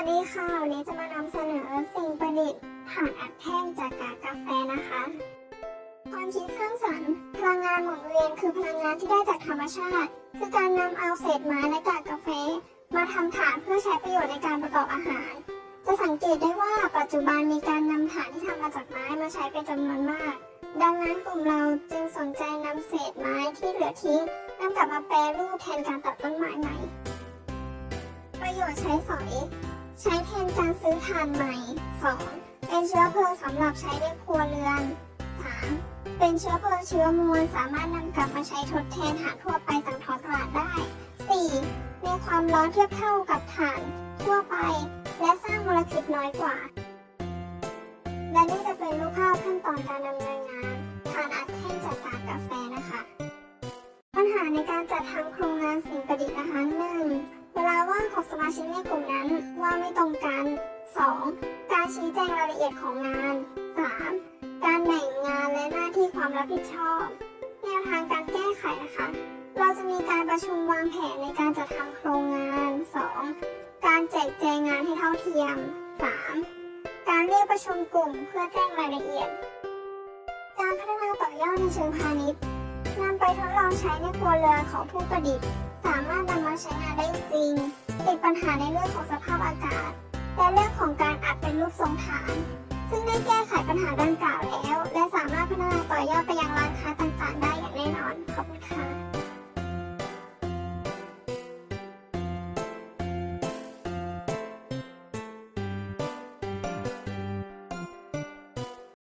วัสดีค่ะ วันนี้จะมานำเสนอสิ่งประดิษฐ์ถ่านอัดแท่งจากกากกาแฟนะคะ ความคิดสร้างสรรค์พลังงานหมุนเวียนคือพลังงานที่ได้จากธรรมชาติ คือการนำเอาเศษไม้และกากกาแฟ มาทำถ่านเพื่อใช้ประโยชน์ในการประกอบอาหาร จะสังเกตได้ว่าปัจจุบันมีการนำถ่านที่ทำมาจากไม้มาใช้เป็นจำนวนมาก ดังนั้นกลุ่มเราจึงสนใจนำเศษไม้ที่เหลือทิ้งนำกลับมาแปรรูปแทนการตัดต้นไม้ใหม่ประโยชน์ใช้สอย กานใหม่ 2. เป็นเชื้อเพลิงสำหรับใช้ในครัวเรือน 3. เป็นเชื้อเพลิงเชื้อมวลสามารถนำกลับมาใช้ทดแทนถ่านทั่วไปตามท้องตลาดได้ 4. มีความร้อนเทียบเท่ากับถ่านทั่วไป และสร้างมลพิษน้อยกว่า และนี่จะเป็นรูปภาพขั้นตอนการดำเนินงานถ่านอัดแท่งจากกากกาแฟนะคะ ปัญหาในการจัดทำโครงงานสิ่งประดิษฐ์นะคะหนึ่งเวลาว่างของสมาชิกในกลุ่มนั้นว่าไม่ตรงกัน 2. การชี้แจงรายละเอียดของงาน 3. การแบ่งงานและหน้าที่ความรับผิดชอบแนวทางการแก้ไขนะคะ เราจะมีการประชุมวางแผนในการจัดทำโครงงาน 2. การแจกแจงงานให้เท่าเทียม 3. การเรียกประชุมกลุ่มเพื่อแจ้งรายละเอียด การพัฒนาต่อยอดในเชิงพาณิชย์นำไปทดลองใช้ในครัวเรือนของผู้ประดิษฐ์ สามารถนำมาใช้งานได้จริงติดปัญหาในเรื่องของสภาพอากาศ และเรื่องของการอัดเป็นรูปทรงฐาน ซึ่งได้แก้ไขปัญหาดังกล่าวแล้ว และสามารถพัฒนาต่อยอดไปยังร้านค้า